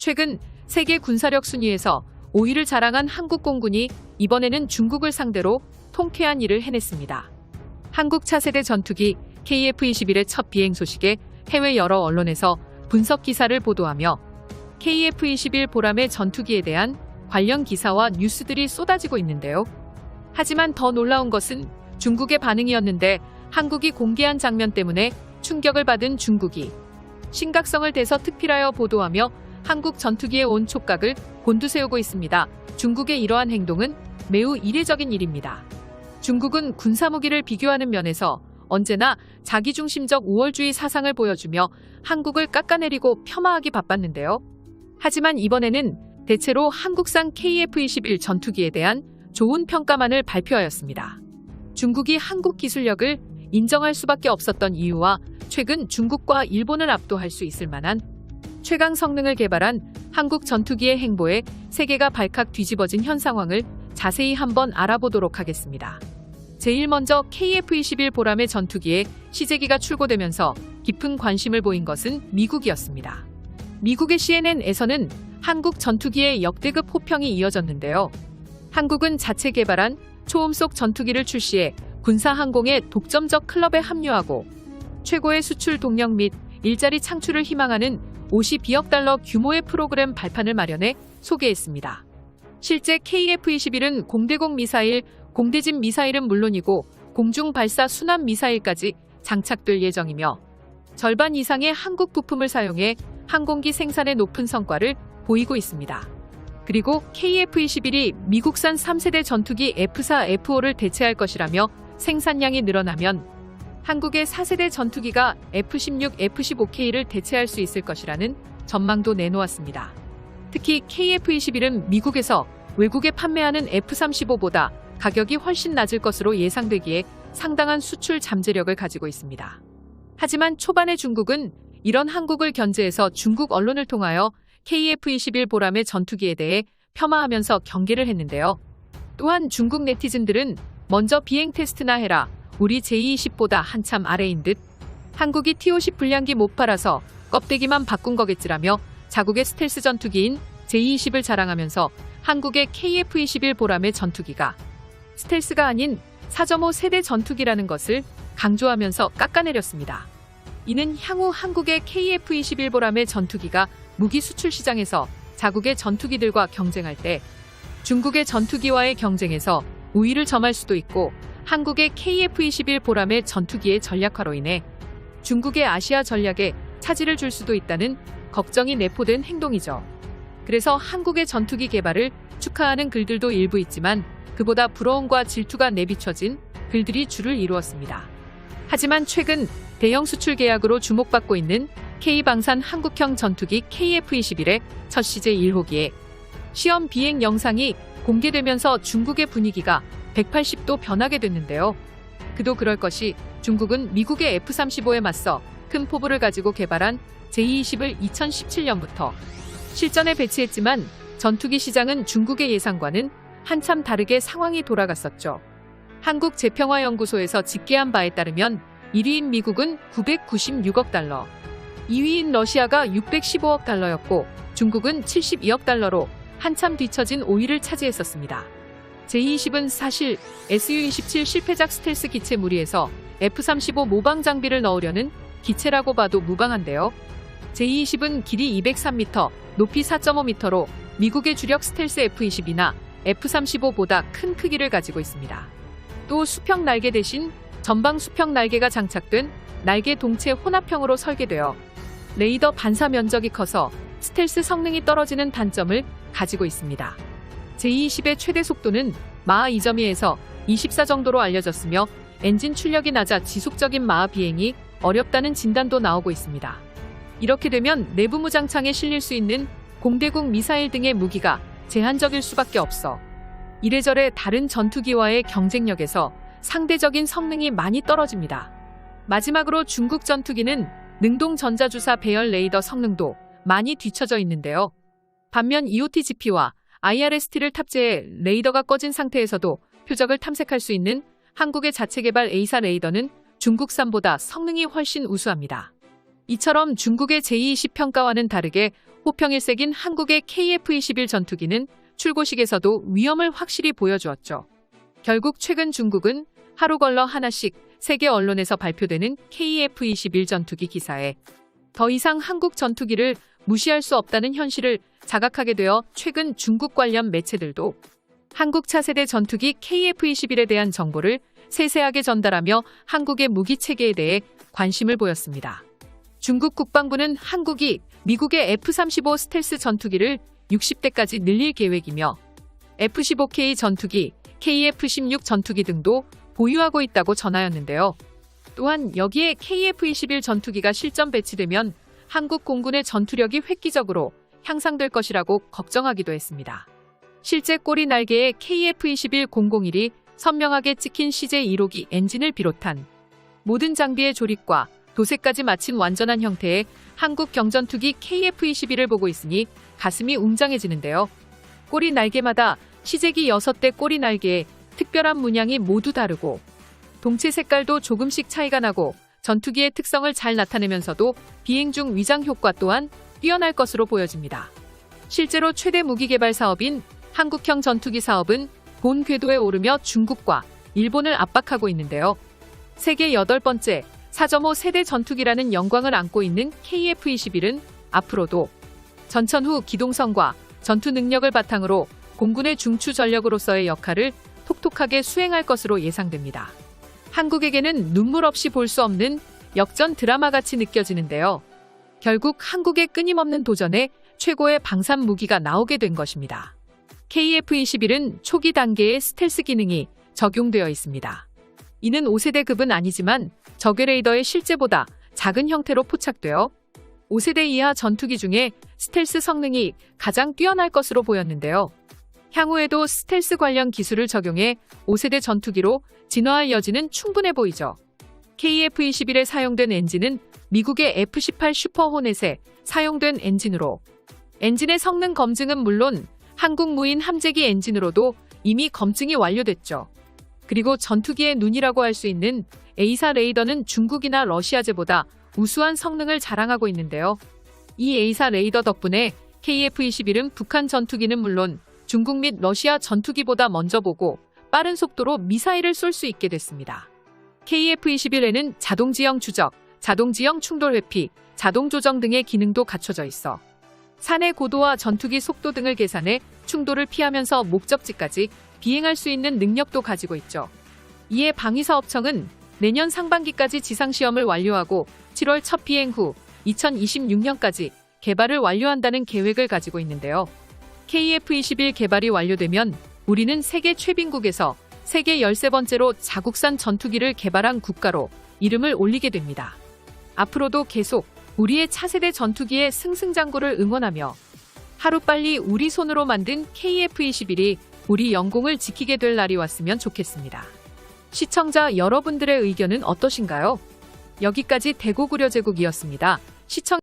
최근 세계 군사력 순위에서 5위를 자랑한 한국 공군이 이번에는 중국을 상대로 통쾌한 일을 해냈습니다. 한국 차세대 전투기 KF-21의 첫 비행 소식에 해외 여러 언론에서 분석 기사를 보도하며 KF-21 보람의 전투기에 대한 관련 기사와 뉴스들이 쏟아지고 있는데요. 하지만 더 놀라운 것은 중국의 반응이었는데 한국이 공개한 장면 때문에 충격을 받은 중국이 심각성을 대서 특필하여 보도하며 한국 전투기의 온 촉각을 곤두세우고 있습니다. 중국의 이러한 행동은 매우 이례적인 일입니다. 중국은 군사무기를 비교하는 면에서 언제나 자기중심적 우월주의 사상을 보여주며 한국을 깎아내리고 폄하하기 바빴는데요. 하지만 이번에는 대체로 한국산 KF-21 전투기에 대한 좋은 평가만을 발표하였습니다. 중국이 한국 기술력을 인정할 수밖에 없었던 이유와 최근 중국과 일본을 압도할 수 있을 만한 최강 성능을 개발한 한국 전투기의 행보에 세계가 발칵 뒤집어진 현 상황을 자세히 한번 알아보도록 하겠습니다. 제일 먼저 KF-21 보람의 전투기에 시제기가 출고되면서 깊은 관심을 보인 것은 미국이었습니다. 미국의 CNN에서는 한국 전투기의 역대급 호평이 이어졌는데요. 한국은 자체 개발한 초음속 전투기를 출시해 군사 항공의 독점적 클럽에 합류하고 최고의 수출 동력 및 일자리 창출을 희망하는 52억 달러 규모의 프로그램 발판을 마련해 소개했습니다. 실제 KF-21은 공대공 미사일, 공대진 미사일은 물론이고 공중 발사 순환 미사일까지 장착될 예정이며 절반 이상의 한국 부품을 사용해 항공기 생산의 높은 성과를 보이고 있습니다. 그리고 KF-21이 미국산 3세대 전투기 F4, F5를 대체할 것이라며 생산량이 늘어나면 한국의 4세대 전투기가 F-16, F-15K를 대체할 수 있을 것이라는 전망도 내놓았습니다. 특히 KF-21은 미국에서 외국에 판매하는 F-35보다 가격이 훨씬 낮을 것으로 예상되기에 상당한 수출 잠재력을 가지고 있습니다. 하지만 초반에 중국은 이런 한국을 견제해서 중국 언론을 통하여 KF-21 보람의 전투기에 대해 폄하하면서 경계를 했는데요. 또한 중국 네티즌들은 먼저 비행 테스트나 해라. 우리 J-20보다 한참 아래인 듯. 한국이 T-50 불량기 못 팔아서 껍데기만 바꾼 거겠지라며 자국의 스텔스 전투기인 J-20을 자랑하면서 한국의 KF-21 보람의 전투기가 스텔스가 아닌 4.5 세대 전투기라는 것을 강조하면서 깎아내렸습니다. 이는 향후 한국의 KF-21 보람의 전투기가 무기 수출 시장에서 자국의 전투기들과 경쟁할 때 중국의 전투기와의 경쟁에서 우위를 점할 수도 있고 한국의 KF-21 보람의 전투기의 전략화로 인해 중국의 아시아 전략에 차질을 줄 수도 있다는 걱정이 내포된 행동이죠. 그래서 한국의 전투기 개발을 축하하는 글들도 일부 있지만 그보다 부러움과 질투가 내비춰진 글들이 줄을 이루었습니다. 하지만 최근 대형 수출 계약으로 주목받고 있는 K방산 한국형 전투기 KF-21의 첫 시제 1호기에 시험 비행 영상이 공개되면서 중국의 분위기가 180도 변하게 됐는데요. 그도 그럴 것이 중국은 미국의 F-35에 맞서 큰 포부를 가지고 개발한 J-20을 2017년부터 실전에 배치했지만 전투기 시장은 중국의 예상과는 한참 다르게 상황이 돌아갔었죠. 한국재평화연구소에서 집계한 바에 따르면 1위인 미국은 996억 달러, 2위인 러시아가 615억 달러였고 중국은 72억 달러로 한참 뒤처진 5위를 차지했었습니다. J-20은 사실 Su-27 실패작 스텔스 기체 무리에서 F-35 모방 장비를 넣으려는 기체라고 봐도 무방한데요. J-20은 길이 203m, 높이 4.5m로 미국의 주력 스텔스 F-22나 F-35보다 큰 크기를 가지고 있습니다. 또 수평 날개 대신 전방 수평 날개가 장착된 날개 동체 혼합형으로 설계되어 레이더 반사 면적이 커서 스텔스 성능이 떨어지는 단점을 가지고 있습니다. J-20의 최대 속도는 마하 2.2에서 24 정도로 알려졌으며 엔진 출력이 낮아 지속적인 마하 비행이 어렵다는 진단도 나오고 있습니다. 이렇게 되면 내부 무장창에 실릴 수 있는 공대국 미사일 등의 무기가 제한적일 수밖에 없어 이래저래 다른 전투기와의 경쟁력에서 상대적인 성능이 많이 떨어집니다. 마지막으로 중국 전투기는 능동 전자주사 배열 레이더 성능도 많이 뒤처져 있는데요. 반면 EOT-GP와 IRST를 탑재해 레이더가 꺼진 상태에서도 표적을 탐색할 수 있는 한국의 자체 개발 A사 레이더는 중국산보다 성능이 훨씬 우수합니다. 이처럼 중국의 J-20 평가와는 다르게 호평일색인 한국의 KF-21 전투기는 출고식에서도 위험을 확실히 보여주었죠. 결국 최근 중국은 하루 걸러 하나씩 세계 언론에서 발표되는 KF-21 전투기 기사에 더 이상 한국 전투기를 무시할 수 없다는 현실을 자각하게 되어 최근 중국 관련 매체들도 한국 차세대 전투기 KF-21에 대한 정보를 세세하게 전달하며 한국의 무기 체계에 대해 관심을 보였습니다. 중국 국방부는 한국이 미국의 F-35 스텔스 전투기를 60대까지 늘릴 계획이며 F-15K 전투기, KF-16 전투기 등도 보유하고 있다고 전하였는데요. 또한 여기에 KF-21 전투기가 실전 배치되면 한국 공군의 전투력이 획기적으로 향상될 것이라고 걱정하기도 했습니다. 실제 꼬리 날개에 KF-21-001이 선명하게 찍힌 CJ1호기 엔진을 비롯한 모든 장비의 조립과 도색까지 마친 완전한 형태의 한국 경전투기 KF-21을 보고 있으니 가슴이 웅장해지는데요. 꼬리 날개마다 시제기 6대 꼬리 날개에 특별한 문양이 모두 다르고 동체 색깔도 조금씩 차이가 나고 전투기의 특성을 잘 나타내면서도 비행 중 위장 효과 또한 뛰어날 것으로 보여집니다. 실제로 최대 무기 개발 사업인 한국형 전투기 사업은 본 궤도에 오르며 중국과 일본을 압박하고 있는데요. 세계 여덟 번째 4.5 세대 전투기라는 영광을 안고 있는 KF-21은 앞으로도 전천 후 기동성과 전투 능력을 바탕으로 공군의 중추 전력으로서의 역할을 톡톡하게 수행할 것으로 예상됩니다. 한국에게는 눈물 없이 볼 수 없는 역전 드라마 같이 느껴지는데요. 결국 한국의 끊임없는 도전에 최고의 방산 무기가 나오게 된 것입니다. KF-21은 초기 단계의 스텔스 기능이 적용되어 있습니다. 이는 5세대급은 아니지만 적외 레이더의 실제보다 작은 형태로 포착되어 5세대 이하 전투기 중에 스텔스 성능이 가장 뛰어날 것으로 보였는데요. 향후에도 스텔스 관련 기술을 적용해 5세대 전투기로 진화할 여지는 충분해 보이죠. KF-21에 사용된 엔진은 미국의 F-18 슈퍼 호넷에 사용된 엔진으로 엔진의 성능 검증은 물론 한국 무인 함재기 엔진으로도 이미 검증이 완료됐죠. 그리고 전투기의 눈이라고 할 수 있는 A사 레이더는 중국이나 러시아제보다 우수한 성능을 자랑하고 있는데요. 이 A사 레이더 덕분에 KF-21은 북한 전투기는 물론 중국 및 러시아 전투기보다 먼저 보고 빠른 속도로 미사일을 쏠 수 있게 됐습니다. KF-21에는 자동 지형 추적, 자동 지형 충돌 회피, 자동 조정 등의 기능도 갖춰져 있어 산의 고도와 전투기 속도 등을 계산해 충돌을 피하면서 목적지까지 비행할 수 있는 능력도 가지고 있죠. 이에 방위사업청은 내년 상반기까지 지상시험을 완료하고 7월 첫 비행 후 2026년까지 개발을 완료한다는 계획을 가지고 있는데요. KF-21 개발이 완료되면 우리는 세계 최빈국에서 세계 13번째로 자국산 전투기를 개발한 국가로 이름을 올리게 됩니다. 앞으로도 계속 우리의 차세대 전투기의 승승장구를 응원하며 하루빨리 우리 손으로 만든 KF-21이 우리 영공을 지키게 될 날이 왔으면 좋겠습니다. 시청자 여러분들의 의견은 어떠신가요? 여기까지 대구구려제국이었습니다. 시청